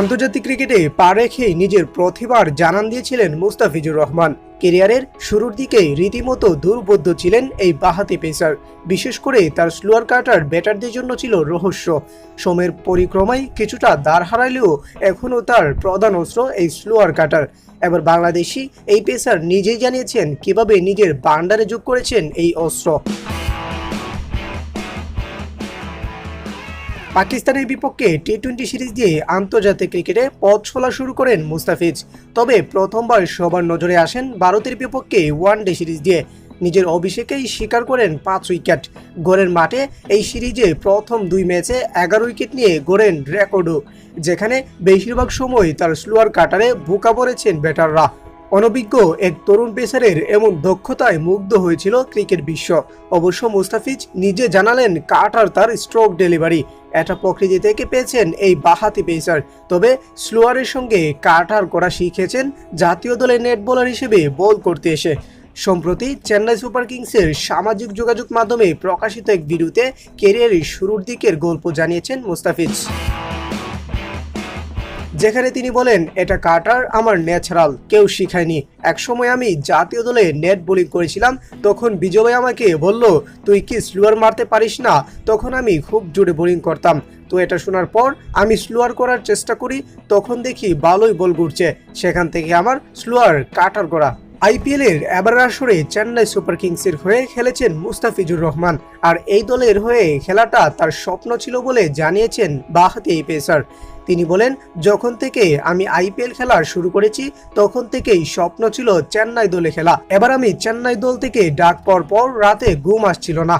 আন্তর্জাতিক ক্রিকেটে পা রেখেই নিজের প্রতিভার জানান দিয়েছিলেন মুস্তাফিজুর রহমান। কেরিয়ারের শুরুর দিকে রীতিমতো দুর্বোধ্য ছিলেন এই বাহাতি পেসার। বিশেষ করে তার স্লোয়ার কাটার ব্যাটারদের জন্য ছিল রহস্য। সময়ের পরিক্রমায় কিছুটা দাঁড় হারাইলেও এখনও তার প্রধান অস্ত্র এই স্লোয়ার কাটার। এবার বাংলাদেশি এই পেসার নিজেই জানিয়েছেন কীভাবে নিজের বান্ডারে যোগ করেছেন এই অস্ত্র। পাকিস্তানের বিপক্ষে টি টোয়েন্টি সিরিজ দিয়ে আন্তর্জাতিক ক্রিকেটে পথ চলা শুরু করেন মুস্তাফিজ। তবে প্রথমবার সবার নজরে আসেন ভারতের বিপক্ষে ওয়ান ডে সিরিজ দিয়ে। নিজের অভিষেকেই স্বীকার করেন পাঁচ উইকেট। গড়ের মাঠে এই সিরিজে প্রথম দুই ম্যাচে এগারো উইকেট নিয়ে গড়েন রেকর্ডও, যেখানে বেশিরভাগ সময় তার স্লোয়ার কাটারে বোকা পড়েছেন ব্যাটাররা। অনভিজ্ঞ এক তরুণ পেসারের এমন দক্ষতায় মুগ্ধ হয়েছিল ক্রিকেট বিশ্ব। অবশ্য মুস্তাফিজ নিজে জানালেন কাটার তার স্ট্রোক ডেলিভারি এটা প্রকৃতি থেকে পেয়েছেন এই বাহাতি পেসার। তবে স্লোয়ারের সঙ্গে কাটার করা শিখেছেন জাতীয় দলের নেট বোলার হিসেবে বল করতে এসে। সম্প্রতি চেন্নাই সুপার কিংসের সামাজিক যোগাযোগ মাধ্যমে প্রকাশিত এক ভিডিওতে কেরিয়ারের শুরুর দিকের গল্প জানিয়েছেন মুস্তাফিজ। যেখানে তিনি বলেন, এটা কাটার আমার ন্যাচারাল কেউ শিখায়নি। একসময় আমি জাতীয় দলে নেট বোলিং করেছিলাম, তখন বিজয় আমাকে বলল, তুই কি স্লোয়ার মারতে পারিস না? তখন আমি খুব জোরে বোলিং করতাম। তো এটা শোনার পর আমি স্লোয়ার করার চেষ্টা করি, তখন দেখি ভালোই বল ঘুরছে। সেখান থেকে আমার স্লোয়ার কাটার করা আইপিএল এর এবার আসরে চেন্নাই সুপার কিংসের হয়ে খেলেছেন মুস্তাফিজুর রহমান। আর এই দলের হয়ে খেলাটা তার স্বপ্ন ছিল বলে জানিয়েছেন বাহাতি এই পেসার। তিনি বলেন, যখন থেকে আমি আইপিএল খেলা শুরু করেছি, তখন থেকেই স্বপ্ন ছিল চেন্নাই দলে খেলা। এবার আমি চেন্নাই দল থেকে ডাক পর পর রাতে ঘুম আসছিল না।